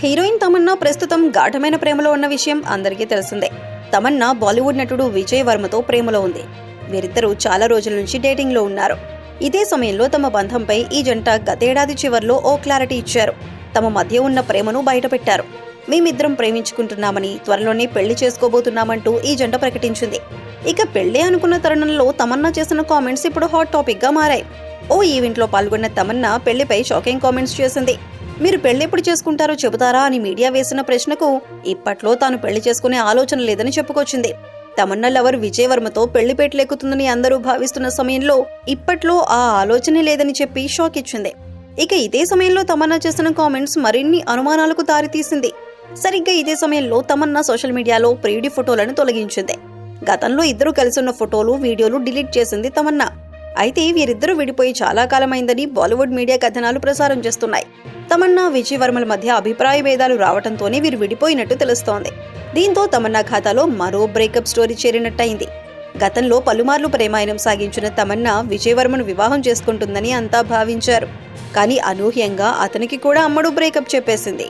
Heroine Tamannaah ప్రస్తుతం గాఢమైన ప్రేమలో ఉన్న విషయం అందరికీ తెలిసిందే. తమన్నా బాలీవుడ్ నటుడు విజయ్ వర్మతో ప్రేమలో ఉంది. వీరిద్దరూ చాలా రోజుల నుంచి డేటింగ్లో ఉన్నారు. ఇదే సమయంలో తమ బంధంపై ఈ జంట గతేడాది చివర్లో ఓ క్లారిటీ ఇచ్చారు. తమ మధ్య ఉన్న ప్రేమను బయటపెట్టారు. మేమిద్దరం ప్రేమించుకుంటున్నామని త్వరలోనే పెళ్ళి చేసుకోబోతున్నామంటూ ఈ జంట ప్రకటించింది. ఇక పెళ్ళి అనుకున్న తరుణంలో తమన్నా చేసిన కామెంట్స్ ఇప్పుడు హాట్ టాపిక్గా మారాయి. ఓ ఈవెంట్లో పాల్గొన్న తమన్నా పెళ్ళిపై షాకింగ్ కామెంట్స్ చేసింది. మీరు పెళ్ళెప్పుడు ఎప్పుడు చేసుకుంటారో చెబుతారా అని మీడియా వేసిన ప్రశ్నకు ఇప్పట్లో తాను పెళ్ళి చేసుకునే ఆలోచన లేదని చెప్పుకొచ్చింది. తమన్నా లవర్ విజయవర్మతో పెళ్ళి అందరూ భావిస్తున్న సమయంలో ఇప్పట్లో ఆ ఆలోచనే లేదని చెప్పి షాక్ ఇచ్చింది ఇక ఇదే సమయంలో తమన్నా చేసిన కామెంట్స్ మరిన్ని అనుమానాలకు దారితీసింది. సరిగ్గా ఇదే సమయంలో తమన్నా సోషల్ మీడియాలో ప్రియుడి ఫోటోలను తొలగించింది. గతంలో ఇద్దరు కలిసున్న ఫోటోలు వీడియోలు డిలీట్ చేసింది తమన్నా. అయితే వీరిద్దరూ విడిపోయి చాలా కాలమైందని బాలీవుడ్ మీడియా కథనాలు ప్రసారం చేస్తున్నాయి. తమన్నా విజయ్ వర్మల మధ్య అభిప్రాయ భేదాలు రావడంతోనే వీరు విడిపోయినట్టు తెలుస్తోంది. దీంతో తమన్నా ఖాతాలో మరో బ్రేకప్ స్టోరీ చేరినట్టయింది. గతంలో పలుమార్లు ప్రేమాయణం సాగించిన తమన్నా విజయవర్మను వివాహం చేసుకుంటుందని అంతా భావించారు. కానీ అనూహ్యంగా అతనికి కూడా అమ్మడు బ్రేకప్ చెప్పేసింది.